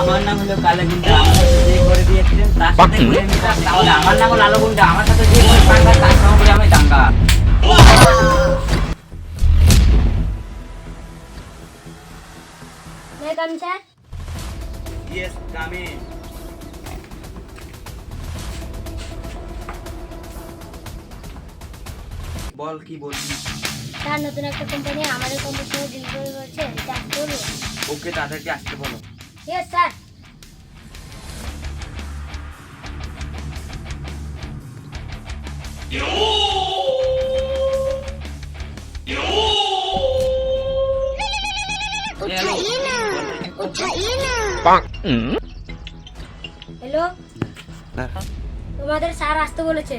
আমার নাম হলো কালো গুন্ডা আমার সাথে যে করে দিয়েছিলেন তার সাথে করে নিতাম তাহলে আমার নাম হলো লালো গুন্ডা আমার সাথে যে করে পাঙ্গা তার সঙ্গে করে আমি দাঙ্গা May I come, sir? বল কি বলবি? স্যার নতুন একটা কোম্পানি আমাদের কোম্পানির ওকে তাদেরকে আসতে বলো। ইয়েস স্যার হ্যালো তোমাদের স্যার আসতে বলেছে।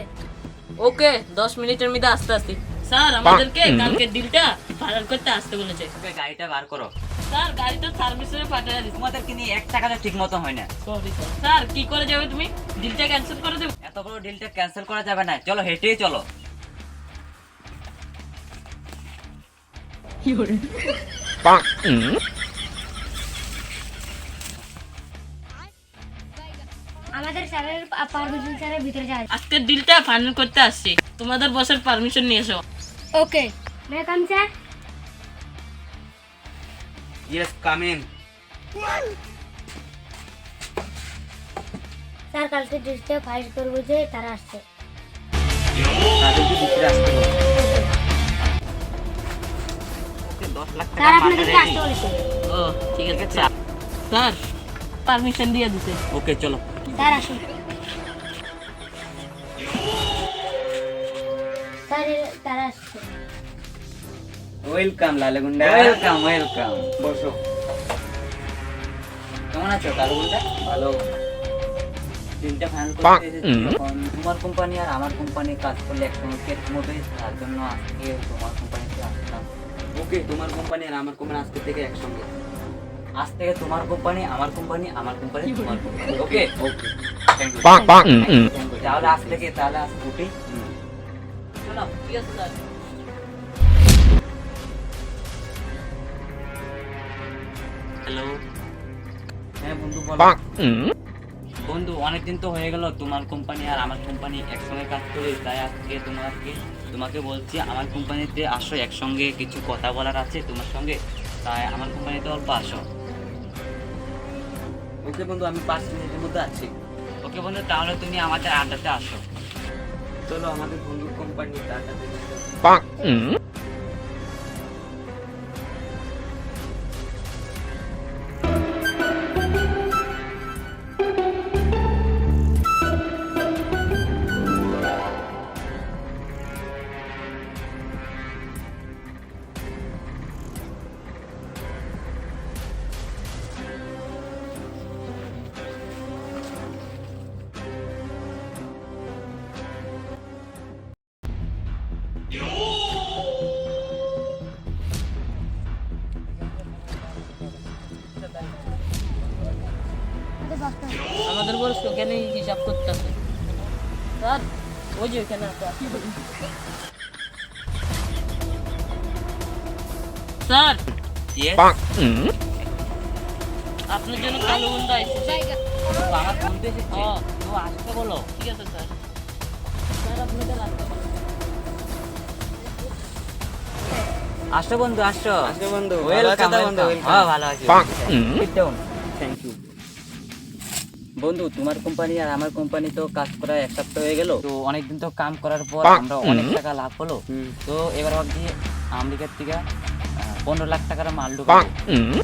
ওকে দশ মিনিটের মধ্যে আসতে আসতে। স্যার আমাদেরকে কালকে ডিলটা ফাইনাল করতে আসতে বলেছে। গাড়িটা বার করো। স্যার গাড়িটা সার্ভিসে পাঠিয়ে দিচ্ছি তোমাদেরকে নিয়ে এক টাকাটা ঠিক মতো হয় না? সরি স্যার স্যার কি করে যাবে তুমি? ডিলটা ক্যান্সেল করে দেবে? এত বড় ডিলটা ক্যান্সেল করা যাবে না। চলো হেঁটেই চলো। আমাদের স্যারের পারমিশন স্যারের ভিতরে যাওয়া আজকে ডিলটা ফাইনাল করতে আসছি। তোমাদের বসের পারমিশন নিয়ে এসো। Okay may come sir yes coming sir কালকে ডিসটা ফাইল করব যে তারা আসছে। স্যার আপনাদেরকে। আসতে বলেছে। ও ঠিক আছে স্যার পারমিশন দিয়ে দিতে। ওকে চলো। স্যার আসুন তারা আসছে। ওয়েলকাম লালগুন্ডা ওয়েলকাম ওয়েলকাম বসো। কেমন আছো লালগুন্ডা ভালো। তিনটা ফাইনাল করতে তোমার কোম্পানি আর আমার কোম্পানি কাজ করলে একসঙ্গে কেট মতোই তার জন্য আজকে তোমার কোম্পানিতে আসলাম। ওকে তোমার কোম্পানি আর আমার কোম্পানি আজকে থেকে একসঙ্গে। আজ থেকে তোমার কোম্পানি আমার কোম্পানি আমার কোম্পানি তোমার company okay? Okay. Thank you তাহলে আজ থেকে তাহলে আজ উঠি। হ্যালো হ্যাঁ বন্ধু বলো। বন্ধু অনেকদিন তো হয়ে গেল তোমার কোম্পানি আর আমার কোম্পানি একসঙ্গে কাজ করি তাই আজকে তোমাকে তোমাকে বলছি আমার কোম্পানিতে আসো একসঙ্গে কিছু কথা বলার আছে তোমার সঙ্গে তাই আমার কোম্পানিতে অল্প আসো। ওকে বন্ধু আমি পাঁচ মিনিটের মধ্যে আছি। ওকে বন্ধু তাহলে তুমি আমাদের আড্ডাতে আসো। চলো আমাদের বন্ধুর কোম্পানিতে আড্ডাতে ওই ওখানে স্যার আপনার জন্য কালো বন্ধা এসেছে আমার বন্ধু এসেছে হ্যাঁ। তো আসতে বলো ঠিক আছে স্যার স্যার আপনাদের আসতে আসো বন্ধু আসো আসো বন্ধু, ভালো ওয়েলকাম বন্ধু? হ্যাঁ ভালো আছি ডাউন থ্যাংক ইউ বন্ধু তোমার কোম্পানি আর আমার কোম্পানি তো কাজ করা এক সপ্তাহ হয়ে গেল। তো অনেকদিন তো কাম করার পর আমরা অনেক টাকা লাভ হলো। তো এবার ভাবছি আমেরিকার থেকে পনেরো লাখ টাকার মাল ঢুকাবো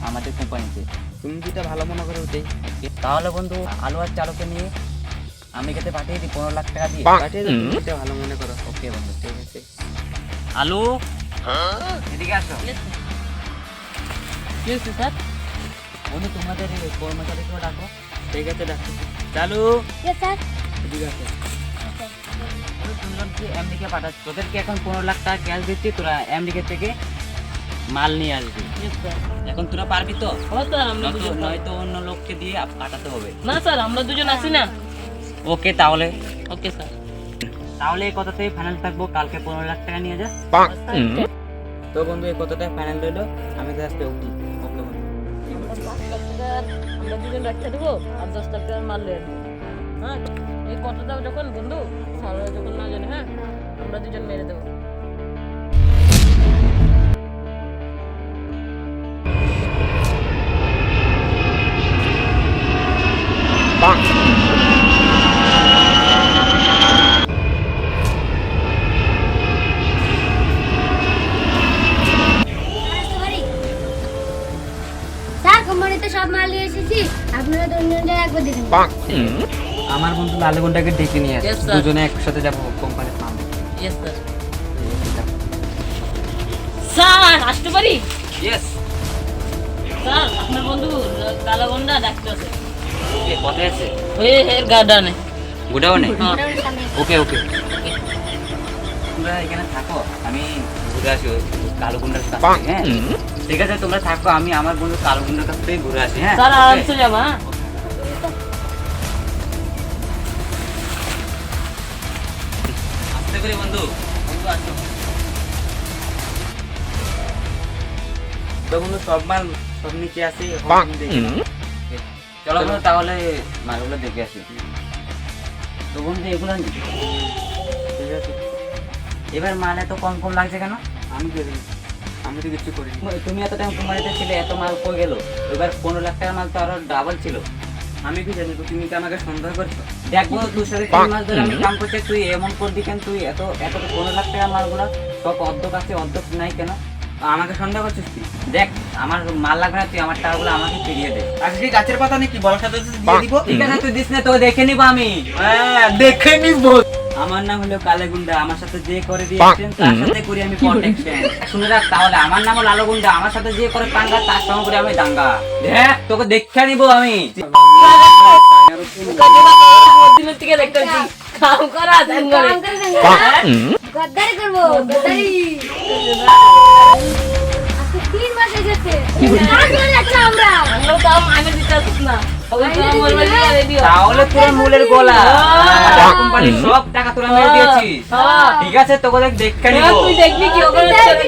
আমাদের কোম্পানিতে তুমি যেটা ভালো মনে করো ওটাই। তাহলে বন্ধু আলু আর চালকে নিয়ে আমেরিকাতে পাঠিয়ে দিই পনেরো লাখ টাকা দিয়ে। পাঠিয়ে দাও তুমি যেটা ভালো মনে করো। ওকে বন্ধু ঠিক আছে। আলু? এদিকে আসো। কি হয়েছে স্যার? বন্ধু তোমাদের এই কর্মচারীকে ডাকো। ঠিক আছে ডাকো চালু? স্যার ঠিক আছে। তিনজনকে আমেরিকা পাঠাচ্ছি? তোদেরকে এখন পনেরো লাখ টাকা ক্যাশ দিচ্ছি তোরা আমেরিকা থেকে মাল নিয়ে আসবি। এখন তোরা পারবি তো? হ্যাঁ স্যার আমরা নয়তো দুজন। নয়তো অন্য লোককে দিয়ে পাঠাতে হবে। না স্যার আমরা দুজন আছি না। ওকে তাহলে। ওকে স্যার তাহলে এই কথাতেই ফাইনাল থাকব। কালকে পনেরো লাখ টাকা নিয়ে যা। তো বন্ধু এই কথাটাই ফাইনাল রইল। আমি তো আসতে উঠি আমরা দুজন রাখতে দেবো, আর দশ টাকার হ্যাঁ? এই কতটা যখন বন্ধু ভালো যখন না হ্যাঁ? আমরা দুজন মেরে দেবো। আমার বন্ধু লালগোনটাকে ডেকে নিয়ে Yes, দুজনে একসাথে যাব কোম্পানির ইয়েস স্যার স্যার আসতে পারি? ইয়েস স্যার আপনার বন্ধু কালো গন্ডা ডাকতে আছে কোথায় আছে? ওই এর গার্ডানে। গুডাউনে? ওকে ওকে। তোমরা এখানে থাকো। আমি ঘুরে আসি কাছ হ্যাঁ? ঠিক আছে তোমরা থাকো। আমি আমার বন্ধু কালো গুন্ডার কাছ থেকে ঘুরে আসি হ্যাঁ? স্যার আরামসে যাব হ্যাঁ? করি বন্ধু বন্ধু আসো তো বন্ধু সব মাল সব নিচে। চলো বন্ধু তাহলে মালগুলো দেখে আসি তো বন্ধু এগুলো ঠিক আছে এবার মাল এত কম কম লাগছে কেন আমি করি আমি তো কিছু করিনি তুমি এত টাইম কোম্পানিতে ছিলে এত মাল কই গেল এবার পনেরো লাখ টাকার মাল তো আরও ডাবল ছিল আমি কি জানি তুমি কি আমাকে সন্দেহ করছ? দেখব সাথে তিন মাস ধরে আমি কাম করছি তুই এমন করবি কেন? তুই এত এত পনেরো লাখ টাকা মালগুলো সব অর্ধক আছে অর্ধক নাই কেন? আমাকে সন্দেহ করছিস তুই দেখ আমার মাল লাগবে না তুই আমার টাকাগুলো আমাকে ফিরিয়ে দে। আজকে গাছের পাতা নাকি বলার সাথে দিয়ে দিব? ঠিক আছে তুই দিস না তোকে দেখে নিবো আমি। হ্যাঁ দেখে নিব। আমার নাম হলো কালে গুন্ডা আমার সাথে যে করে দিয়েছেন তার সাথে করি আমি প্রোটেকশন শুনে রাখ তাহলে আমার নাম হলো আলো গুন্ডা আমার সাথে যে করে পাঙ্গা তার সঙ্গে করে আমি দাঙ্গা। দেখ তোকে দেখে নিবো আমি। থেকে কাম করা? গদ্দারি করব গদ্দারি তিন মাস আমরা তাহলে তোর মূলের গোলা। কোম্পানির সব টাকা তোরা মেরে দিয়েছিস। ঠিক আছে তোকে দেখ দেখে এবার তুই দেখবি কি? ওখানে ছেলে